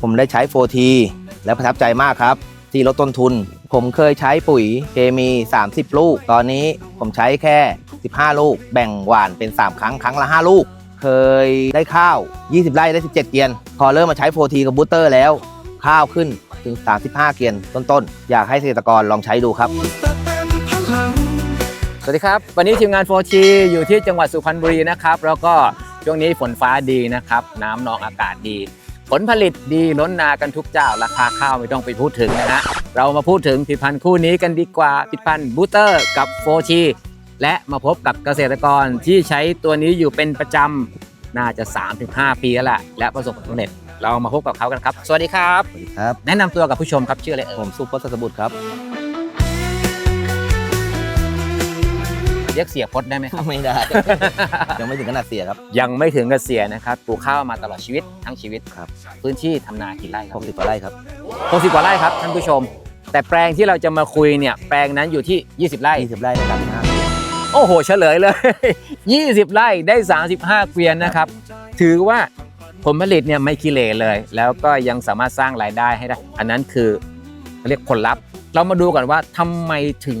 ผมได้ใช้โฟทีและประทับใจมากครับ ที่ลดต้นทุน ผมเคยใช้ปุ๋ยเคมี 30 ลูก ตอนนี้ผมใช้แค่ 15 ลูก แบ่งหว่านเป็น 3 ครั้ง ครั้งละ 5 ลูก เคยได้ข้าว 20 ไร่ได้ 17 เกียน พอเริ่มมาใช้โฟทีกับบูสเตอร์แล้ว ข้าวขึ้นถึง 35 เกียนต้นๆ อยากให้เกษตรกรลองใช้ดูครับ สวัสดีครับ วันนี้ทีมงาน 4G อยู่ที่จังหวัดสุพรรณบุรีนะครับ แล้วก็ช่วงนี้ฝนฟ้าดีนะครับ น้ำนองอากาศดี ผลผลิตดีล้นนากันทุกเจ้า ราคาข้าวไม่ต้องไปพูดถึงนะฮะเรามาพูดถึงผลิตภัณฑ์คู่นี้กันดีกว่าผลิตภัณฑ์บูเตอร์กับ 4G และมาพบกับเกษตรกรที่ใช้ตัวนี้อยู่เป็นประจำน่าจะ 3-5 ปีแล้วล่ะและประสบผลสำเร็จเรามาพบกับเขากันครับ สวัสดีครับสวัสดีครับ แนะนำตัวกับผู้ชมครับชื่ออะไรเอ่ผยมซุปเปอร์สัตบุตรครับ เรียกเสียพจน์ได้ไหมครับ ไม่ได้ ยังไม่ถึงขนาดเสียครับ ยังไม่ถึงเกษียณนะครับปลูกข้าวมาตลอดชีวิตทั้งชีวิตครับ พื้นที่ทำนากี่ไร่ครับ60กว่าไร่ครับ60กว่าไร่ครับท่านผู้ชม แต่แปลงที่เราจะมาคุยเนี่ยแปลงนั้นอยู่ที่ 20 ไร่ 20 ไร่ในการ5เกียนโอ้โหเฉลยเลย 20 ไร่ได้ 35 เกวียนนะครับ ถือว่าผลผลิตเนี่ยไม่กิเลเลย แล้วก็ยังสามารถสร้างรายได้ให้ได้ อันนั้นคือเรียกผลลัพธ์ เรามาดูก่อนว่าทำไมถึง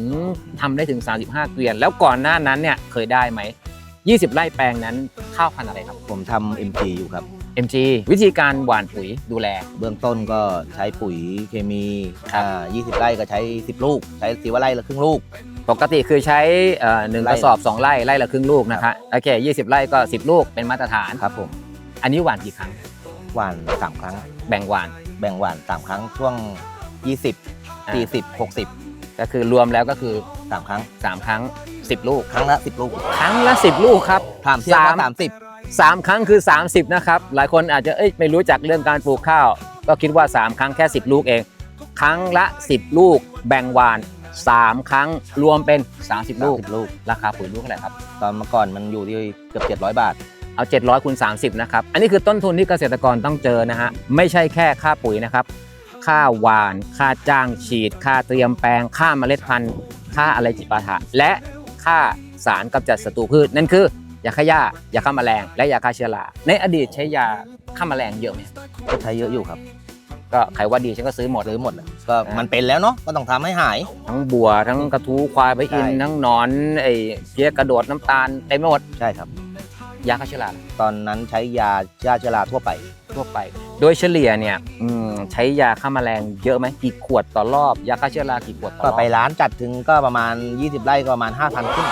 ทำได้ถึง 35 เกวียน แล้วก่อนหน้านั้นเนี่ยเคยได้ไหม 20 ไร่แปลงนั้นข้าวพันธุ์อะไรครับ ผมทำ MG อยู่ครับ MG วิธีการหว่านปุ๋ยดูแล เบื้องต้นก็ใช้ปุ๋ยเคมีครับอ่า20 ไร่ก็ใช้ 10 ลูก ใช้สีว่าไร่ละครึ่งลูก ปกติคือใช้เอ่อหนึ่งไร่กระสอบ 2 ไร่ไร่ละครึ่งลูกนะคะโอเค 20 ไร่ก็ 10 ลูกเป็นมาตรฐานครับผมอันนี้หว่านกี่ครั้งหวาน3ครั้ง แบ่งหว่านแบ่งหวาน3ครั้งช่วง 20 อ่า 40 60 ก็คือรวมแล้วก็คือ3ครั้ง 3 ครั้ง 10 ลูก ครั้งละ10ลูกครั้งละ 10 ลูกครับ ถามเที่ยวสาก็มสามสิบ3ครั้งคือ 30 นะครับ หลายคนอาจจะเอ้ยไม่รู้จักเรื่องการปลูกข้าว ก็คิดว่า 3 ครั้งแค่ 10 ลูกเอง ครั้งละ 10 ลูก แบ่งหวาน 3 ครั้งรวมเป็น 30 ลูก ลูก ราคาปุ๋ยลูกเท่าไหร่ครับ ตอนเมื่อก่อนมันอยู่ที่เกือบ700บาท เอา 700คูณ30 นะครับ อันนี้คือต้นทุนที่เกษตรกรต้องเจอนะฮะ ไม่ใช่แค่ค่าปุ๋ยนะครับ ค่าหวาน ค่าจ้างฉีด ค่าเตรียมแปลง ค่าเมล็ดพันธุ์ ค่าอะไรจิปาถะ และค่าสารกำจัดศัตรูพืช นั่นคือยาฆ่าหญ้ายาฆ่าแมลง และยาฆ่าเชื้อรา ในอดีตใช้ยาฆ่าแมลงเยอะไหมก็ใช้เยอะอยู่ครับ ก็ใครว่าดีฉันก็ซื้อหมดซื้อหมดเลยก็มันเป็นแล้วเนาะก็ต้องทำให้หาย ทั้งบัว ทั้งกระทู้ควายไปอินใช่ทั้งหนอนไอ้เพี้ยกระโดดน้ำตาลเต็มไปหมด ใช่ครับ ยาฆ่าเชื้อราตอนนั้นใช้ยาฆ่าเชื้อราทั่วไป ทั่วไป โดยเฉลี่ยเนี่ยอืมใช้ยาฆ่าแมลงเยอะไหมกี่ขวดต่อรอบ ยาฆ่าเชื้อรากี่ขวดต่อรก็อบไปร้านจัดถึงก็ประมาณ 20 ไร่ก็ประมาณ 5,000 ขึ้น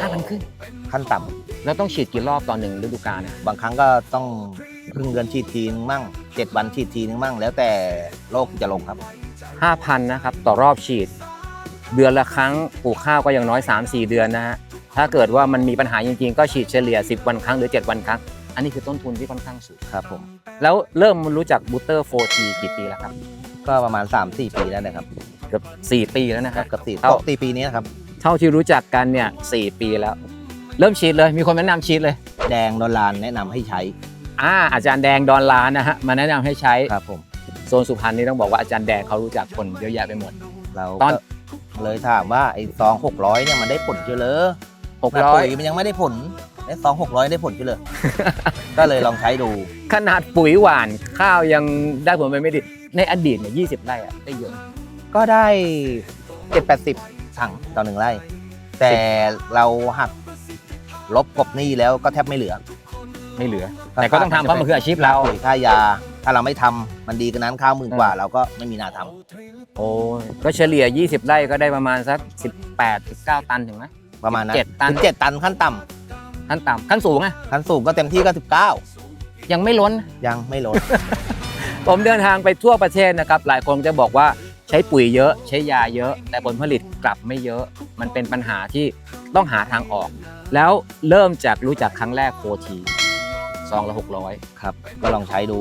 ห้าพันขึ้น ขั้นต่แล้วต้องฉีดกี่รอบต่อหนึ่งฤดูกาลเนี่ยำบางครั้งก็ต้องครึ่งเดือนฉีดทีนึงมั่ง 7 วันฉีดทีนึงมั่ง แล้วแต่โรคจะลงครับ ห้าพันนะครับต่อรอบฉีด เดือนละครั้งปลูกข้าวก็อย่างน้อย 3-4 เดือนนะฮะ ถ้าเกิดว่ามันมีปัญหาจริงๆ ก็ฉีดเฉลี่ย 10 วันครั้งหรือ 7 วันครั้ง อันนี้คือต้นทุนที่ค่อนข้างสูงครับผม แล้วเริ่มรู้จักบูเตอร์ 4G กี่ปีแล้วครับ ก็ประมาณ 3-4 ปีแล้วนะครับเกือบ4 ปีแล้วนะคครัรับบกับสี่เท่าตีปีนี้นะครับ เท่าที่รู้จักกันเนี่ย4ปีแล้ว เริ่มฉีดเลยมีคนแนะนำฉีดเลย แดงดอลลานแนะนำให้ใช้อ่าอาจารย์แดงดอนลานนะฮะมาแนะนำให้ใช้ครับผมโซนสุพรรณนี่ต้องบอกว่าอาจารย์แดงเขารู้จักคนเยอะแยะไปหมดเราตอนก็เลยถามว่าไอ้ซอง600เนี่ยมันได้ผลเชียวเหรอ 600ปุ๋ยมันยังไม่ได้ผลไอ้ซอง600ได้ผลเชียวเหรอก็เลยลองใช้ดู ขนาดปุ๋ยหวานข้าวยังได้ผลไปไม่ดี ในอดีตเนี่ยยีไร่อะได้เยอะ ก็ได้เจ็ดแปดสิบถังต่อหนึ่งไร่ แต่เราหักลบกบหนี้แล้วก็แทบไม่เหลือ ไม่เหลือ แต่ก็ต้องทำเพราะมันคืออาชีพเรา ปุ๋ยค่ายา ถ้าเราไม่ทำมันดีกันนั้นข้าวหมื่นกว่า เราก็ไม่มีนาทำ โอ้ยก็เฉลี่ย 20 ไร่ก็ได้ประมาณสัก 18 19 ตันถึงไหม ประมาณนั้นเจ็ดตัน สิบเจ็ดตันขั้นต่ขั้นต่ำขั้นสูงอะำขั้นสูงก็เต็มที่ก็สิบเก้ายังไม่ล้น ยังไม่ลด ผมเดินทางไปทั่วประเทศนะครับ หลายคนจะบอกว่าใช้ปุ๋ยเยอะ ใช้ยาเยอะ แต่ผลผลิตกลับไม่เยอะ มันเป็นปัญหาที่ต้องหาทางออก แล้วเริ่มจากรู้จักครั้งแรกโฟทีซองละ600ครับ ก็ลองใช้ดู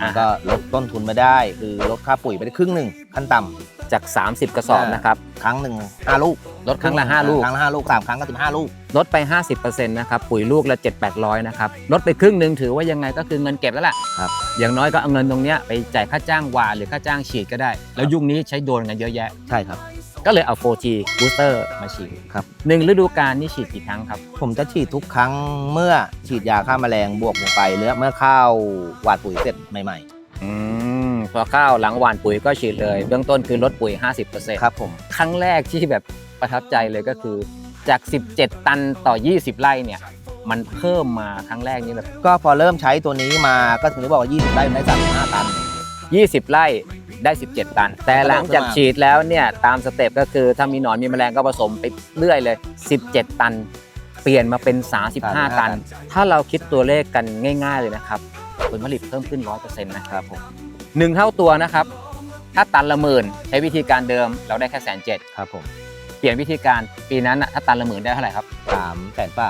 อ่า มันก็ลดต้นทุนมาได้ คือลดค่าปุ๋ยไปได้ครึ่งหนึ่งขั้นต่ำ จาก 30 กระสอบนะครับ ครั้งหนึ่งห้าลูกลดครั้งละ5ลูก ครั้งละห้าลูกสามครั้งก็สิบห้าลูก ลดไป 50%นะครับปุ๋ยลูกละ 7 800นะครับลดไปครึ่งหนึ่งถือว่ายังไงก็คือเงินเก็บแล้วแหละครับอย่างน้อยก็เอาเงินตรงเนี้ยไปจ่ายค่าจ้างหวานหรือค่าจ้างฉีดก็ได้ แล้วยุคนี้ใช้โดรนกันเยอะแยะ ใช่ครับ ก็เลยเอา 4G booster มาฉีดครับ หนึ่งฤดูกาลนี่ฉีดกี่ครั้งครับ ผมจะฉีดทุกครั้งเมื่อฉีดยาฆ่าแมลงบวกลงไปหรือเมื่อข้าวหวานปุ๋ยเสร็จใหม่ อืม พอข้าวหลังหว่านปุ๋ยก็ฉีดเลย เบื้องต้นคือลดปุ๋ย 50%ครับผมครั้งแรกที่แบบประทับใจเลยก็คือจาก 17 ตันต่อ 20 ไร่เนี่ยมันเพิ่มมาครั้งแรกนี่แบบก็พอเริ่มใช้ตัวนี้มาก็ถึงได้บอกว่า 20 ไร่มันได้ 35 ตัน 20 ไร่ได้ 17 ตัน แต่หลังจากฉีดแล้วเนี่ยตามสเต็ปก็คือถ้ามีหนอนมีแมลงก็ผสมไปเรื่อยเลย 17 ตัน เปลี่ยนมาเป็น 35 ตัน ถ้าเราคิดตัวเลขกันง่าย ๆเลยนะครับผลผลิตเพิ่มขึ้น 100%นะครับผม หนึ่งเท่าตัวนะครับ ถ้าตันละหมื่นใช้วิธีการเดิมเราได้แค่แสนเจ็ดครับผมเปลี่ยนวิธีการปีนั้นน่ะถ้าตันละหมื่นได้เท่าไหร่ครับ สามแสนป้า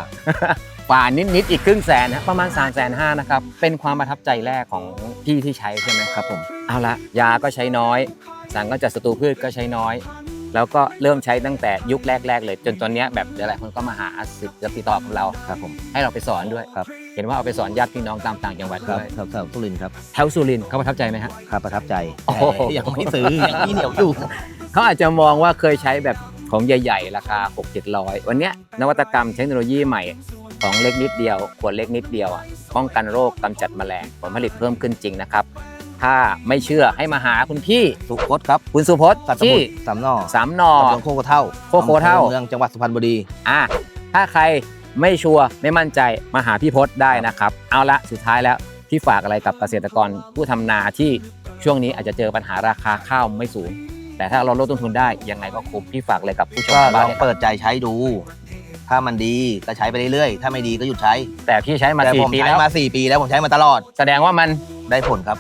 กว่านิดๆอีกครึ่งแสนนะประมาณ3ามแสนห้านะครับ เป็นความประทับใจแรกของพี่ที่ใช้ใช่ไหมครับผมเอาละยาก็ใช้น้อย สารก็จัดศัตรูพืชก็ใช้น้อย แล้วก็เริ่มใช้ตั้งแต่ยุคแรก ๆ เลย จนตอนเนี้ยแบบหลายๆคนก็มาหาสิทธิ์จะติดต่อกับเรา ครับผม ให้เราไปสอนด้วยครับ เห็นว่าเอาไปสอนญาติพี่น้องตามต่างจังหวัดครับด้วยแถวแถวสุรินทร์ครับแถวสุรินทร์เขาประทับใจไหมฮะ ครับประทับใจโอ้โห แต่ยังไม่ซื้อยังที่เหนียวอยู่ เขาอาจจะมองว่าเคยใช้แบบของใหญ่ ๆ ราคา 6 7 0 0 วันเนี้ยนวัตกรรมเทคโนโลยีใหม่ ของเล็กนิดเดียว ขวดเล็กนิดเดียวอะป้องกันโรคกำจัดแมลงผลผลิตเพิ่มขึ้นจริงนะครับ ถ้าไม่เชื่อให้มาหาคุณพี่สุพจน์ครับคุณสุพจน์สัตว์สที่มุทรสามนอสามนอตำบลโคกเท่าโคกโคเท่า อำภอเมืองจังหวัดสุพรรณบุรี อะถ้าใคร ไม่ชัวร์ไม่มั่นใจมาหาพี่พศได้นะครับ เอาละสุดท้ายแล้วพี่ฝากอะไรกับเกษตรกรผู้ทำนาที่ช่วงนี้อาจจะเจอปัญหาราคาข้าวไม่สูง แต่ถ้าเราลดต้นทุนได้ยังไงก็คุ้มพี่ฝากอะไรกับผู้ชมก็ทางลบ้านองเนี่ยเปิดใจใช้ดู ถ้ามันดีก็ใช้ไปเรื่อยๆ ถ้าไม่ดีก็หยุดใช้แต่พี่ใช้มาแต่สี่ผมปีใช้แล้วมา 4 ปีแล้วผมใช้มาตลอดแสดงว่ามัน ได้ผลครับ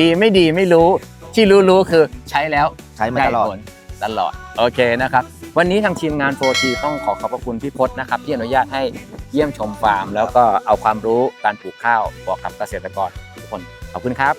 ดีไม่ดีไม่รู้ที่รู้ๆคือใช้แล้ว ใช้มาตลอด ได้ผตลอด โอเคนะครับ วันนี้ทางทีมงาน 4G ต้องขอขอบพระคุณพี่พศนะครับ ที่อนุญาตให้เยี่ยมชมฟาร์ม แล้วก็เอาความรู้การปลูกข้าวบอกกับเกษตรกรทุกคนขอบคุณครับ